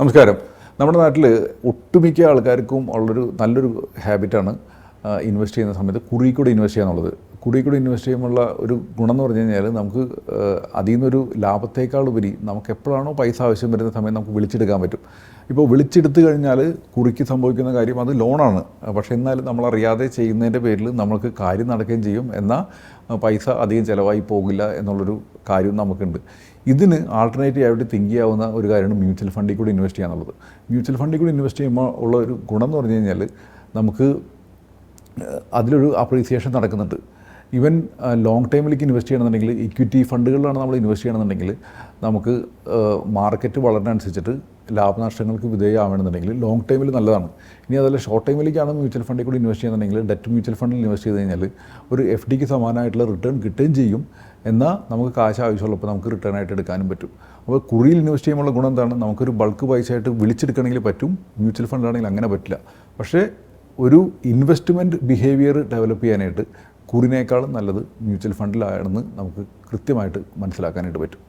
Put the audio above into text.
നമസ്കാരം. നമ്മുടെ നാട്ടിൽ ഒട്ടുമിക്ക ആൾക്കാർക്കും ഉള്ളൊരു നല്ലൊരു ഹാബിറ്റാണ് ഇൻവെസ്റ്റ് ചെയ്യുന്ന സമയത്ത് കുറി കൂടെ ഇൻവെസ്റ്റ് ചെയ്യാന്നുള്ളത്. കുറി കൂടെ ഇൻവെസ്റ്റ് ചെയ്യുമ്പോൾ ഒരു ഗുണം എന്ന് പറഞ്ഞു കഴിഞ്ഞാൽ നമുക്ക് അതിൽ നിന്നൊരു ലാഭത്തേക്കാൾ ഉപരി നമുക്ക് എപ്പോഴാണോ പൈസ ആവശ്യം വരുന്ന സമയം നമുക്ക് വിളിച്ചെടുക്കാൻ പറ്റും. ഇപ്പോൾ വിളിച്ചെടുത്തു കഴിഞ്ഞാൽ കുറിക്ക് സംഭവിക്കുന്ന കാര്യം അത് ലോണാണ്. പക്ഷേ എന്നാലും നമ്മളറിയാതെ ചെയ്യുന്നതിന്റെ പേരിൽ നമുക്ക് കാര്യം നടക്കുകയും ചെയ്യും. എന്നാൽ പൈസ അധികം ചിലവായി പോകില്ല എന്നുള്ളൊരു കാര്യം നമുക്കുണ്ട്. ഇതിന് ആൾട്ടർനേറ്റീവ് ആയിട്ട് തിങ്ക് ചെയ്യാവുന്ന ഒരു കാര്യമാണ് മ്യൂച്വൽ ഫണ്ടിൽ കൂടി ഇൻവെസ്റ്റ് ചെയ്യാന്നുള്ളത്. മ്യൂച്വൽ ഫണ്ടിൽ കൂടി ഇൻവെസ്റ്റ് ചെയ്യുമ്പോൾ ഉള്ള ഒരു ഗുണം എന്ന് പറഞ്ഞു കഴിഞ്ഞാൽ നമുക്ക് അതിലൊരു അപ്രീസിയേഷൻ നടക്കുന്നുണ്ട്. ഈവൻ ലോങ് ടൈമിലേക്ക് ഇൻവെസ്റ്റ് ചെയ്യണമെന്നുണ്ടെങ്കിൽ ഇക്വിറ്റി ഫണ്ടുകളിലാണ് നമ്മൾ ഇൻവെസ്റ്റ് ചെയ്യണമെന്നുണ്ടെങ്കിൽ നമുക്ക് മാർക്കറ്റ് വളരുന്നതനുസരിച്ചിട്ട് ലാഭനഷ്ടങ്ങൾക്ക് വിധേയമാവണമെന്നുണ്ടെങ്കിൽ ലോങ് ടൈമിൽ നല്ലതാണ്. ഇനി അതല്ല ഷോർട്ട് ടൈമിലേക്കാണ് മ്യൂച്വൽ ഫണ്ടിൽ കൂടി ഇൻവെസ്റ്റ് ചെയ്യുന്നുണ്ടെങ്കിൽ ഡെറ്റ് മ്യൂച്വൽ ഫണ്ടിൽ ഇൻവെസ്റ്റ് ചെയ്ത് കഴിഞ്ഞാൽ ഒരു എഫ് ഡിക്ക് സമാനമായിട്ടുള്ള റിട്ടേൺ കിട്ടുകയും ചെയ്യും. എന്നാൽ നമുക്ക് കാശ് ആവശ്യമുള്ളപ്പോൾ നമുക്ക് റിട്ടേൺ ആയിട്ട് എടുക്കാനും പറ്റും. അപ്പോൾ കുറിയിൽ ഇൻവെസ്റ്റ് ചെയ്യുമ്പോൾ ഗുണം എന്താണ്? നമുക്കൊരു ബൾക്ക് പൈസ ആയിട്ട് വിളിച്ചെടുക്കണമെങ്കിൽ പറ്റും. മ്യൂച്വൽ ഫണ്ടാണെങ്കിൽ അങ്ങനെ പറ്റില്ല. പക്ഷേ ഒരു ഇൻവെസ്റ്റ്മെന്റ് ബിഹേവിയർ ഡെവലപ്പ് ചെയ്യാനായിട്ട് കുറിനേക്കാളും നല്ലത് മ്യൂച്വൽ ഫണ്ടിലാണെന്ന് നമുക്ക് കൃത്യമായിട്ട് മനസ്സിലാക്കാനായിട്ട് പറ്റും.